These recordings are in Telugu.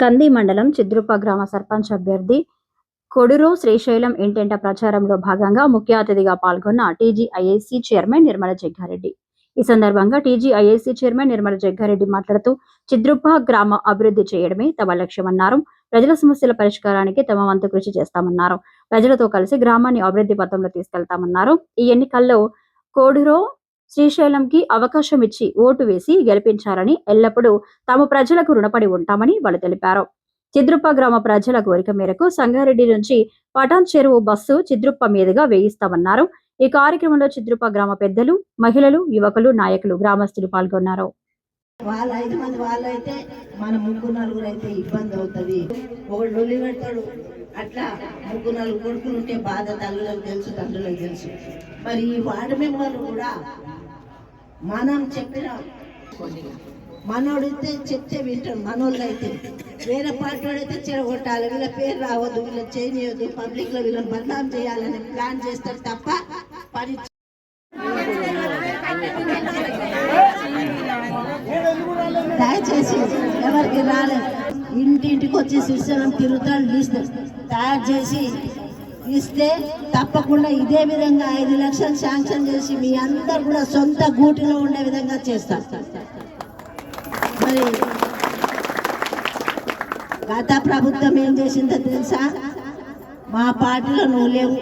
కంది మండలం చిద్రుప్ప గ్రామ సర్పంచ్ అభ్యర్థి కొడురు శ్రీశైలం ఇంటింట ప్రచారంలో భాగంగా ముఖ్య అతిథిగా పాల్గొన్న టీజీఐఏసీ చైర్మన్ నిర్మల జగ్గారెడ్డి. ఈ సందర్భంగా టీజీఐఏసీ చైర్మన్ నిర్మల జగ్గారెడ్డి మాట్లాడుతూ చిద్రుప్ప గ్రామ అభివృద్ధి చేయడమే తమ లక్ష్యమన్నారు. ప్రజల సమస్యల పరిష్కారానికి తమ వంతు కృషి చేస్తామన్నారు. ప్రజలతో కలిసి గ్రామాన్ని అభివృద్ధి పథంలో తీసుకెళ్తామన్నారు. ఈ ఎన్నికల్లో కోడురో శ్రీశైలంకి అవకాశం ఇచ్చి ఓటు వేసి గెలిపించారని ఎల్లప్పుడూ తాము ప్రజలకు రుణపడి ఉంటామని వాళ్ళు తెలిపారు. చిద్రుప్ప గ్రామ ప్రజల కోరిక మేరకు సంగారెడ్డి నుంచి పటాన్ చెరువు బస్సు చిద్రుప్ప మీదుగా వేయిస్తామన్నారు. ఈ కార్యక్రమంలో చిద్రుప్ప గ్రామ పెద్దలు మహిళలు యువకులు నాయకులు గ్రామస్తులు పాల్గొన్నారు. వాళ్ళ ఐదు మంది వాళ్ళైతే మన ముగ్గురు నలుగురు అయితే ఇబ్బంది అవుతుంది. ఒకడు లొల్లి పెడతాడు. అట్లా ముగ్గురు నలుగురు కొడుకులు ఉంటే బాధ తల్లులకు తెలుసు తండ్రులకు తెలుసు. మరి ఈ వార్డు మెంబర్లు కూడా మనం చెప్పిన మనోడైతే చెప్తే వింటాడు మనోళ్ళు అయితే వేరే పార్టీ వాడైతే చెరగొట్టాలి వీళ్ళ పేరు రావద్దు వీళ్ళ చేయనియద్దు పబ్లిక్లో వీళ్ళని బదనాం చేయాలని ప్లాన్ చేస్తారు తప్ప పని దయచేసి ఎవరికి రాలేదు. ఇంటింటికి వచ్చి శిక్షణం తిరుగుతాడు లిస్ట్ తయారు చేసి ఇస్తే తప్పకుండా ఇదే విధంగా ఐదు లక్షలు శాంక్షన్ చేసి మీ అందరు కూడా సొంత గూటిలో ఉండే విధంగా చేస్తారు. మరి గత ప్రభుత్వం ఏం చేసిందో తెలుసా? మా పార్టీలో నువ్వు లేవు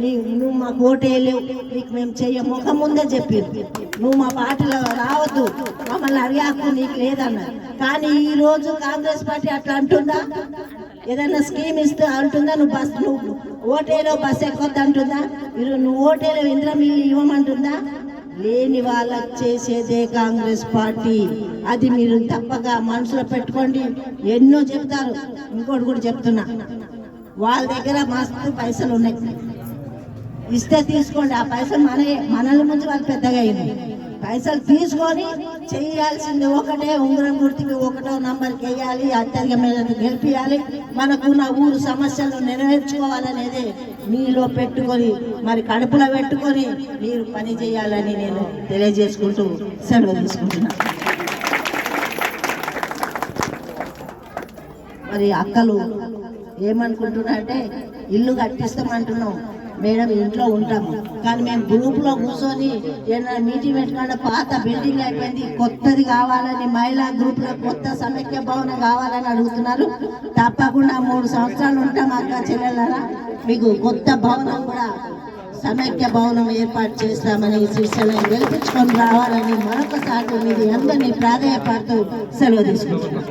నీ నువ్వు మా ఓటేయలేవు నీకు మేము చెయ్య ముఖం ముందే చెప్పింది నువ్వు మా పార్టీలో రావద్దు మమ్మల్ని అడిగాకు నీకు లేదన్నారు. కానీ ఈరోజు కాంగ్రెస్ పార్టీ అట్లా అంటుందా? ఏదైనా స్కీమ్ ఇస్తూ అంటుందా? నువ్వు బస్ నువ్వు ఓటేలో బస్ ఎక్కొద్దు అంటుందా మీరు నువ్వు ఓటేలో ఇంద్రమిల్లి ఇవ్వమంటుందా? లేని వాళ్ళకి చేసేదే కాంగ్రెస్ పార్టీ. అది మీరు తప్పగా మనసులో పెట్టుకోండి. ఎన్నో చెప్తారు ఇంకోటి కూడా చెప్తున్నా. వాళ్ళ దగ్గర మస్తు పైసలు ఉన్నాయి ఇస్తే తీసుకోండి. ఆ పైసలు మన మనల ముందు వాళ్ళు పెద్దగా అయింది పైసలు తీసుకొని చేయాల్సింది ఒకటే ఉంగరం గుర్తికి ఒకటో నంబర్కి వేయాలి అత్యధిక మీద గెలిపియాలి. మనకున్న ఊరు సమస్యలు నెరవేర్చుకోవాలనేది మీలో పెట్టుకొని మరి కడుపులో పెట్టుకొని మీరు పని చేయాలని నేను తెలియజేసుకుంటూ సెలవు తీసుకుంటున్నాను మరి అక్కలు ఏమనుకుంటున్నా అంటే ఇల్లు కట్టిస్తామంటున్నాం. మేడం ఇంట్లో ఉంటాము. కానీ మేము గ్రూప్లో కూర్చొని ఏదైనా మీటింగ్ పెట్టుకుంటే పాత బిల్డింగ్ అయిపోయింది. కొత్తది కావాలని మహిళా గ్రూప్లో కొత్త సమైక్య భవనం కావాలని అడుగుతున్నారు. తప్పకుండా మూడు సంవత్సరాలు ఉంటాం అక్క చెల్లెలరా. మీకు కొత్త భవనం కూడా సమైక్య భవనం ఏర్పాటు చేస్తామని శ్రీశైలం గెలిపించుకొని రావాలని మరొకసారి మీరు అందరినీ ప్రాధాన్యపడుతూ సెలవు తీసుకుంటున్నాం.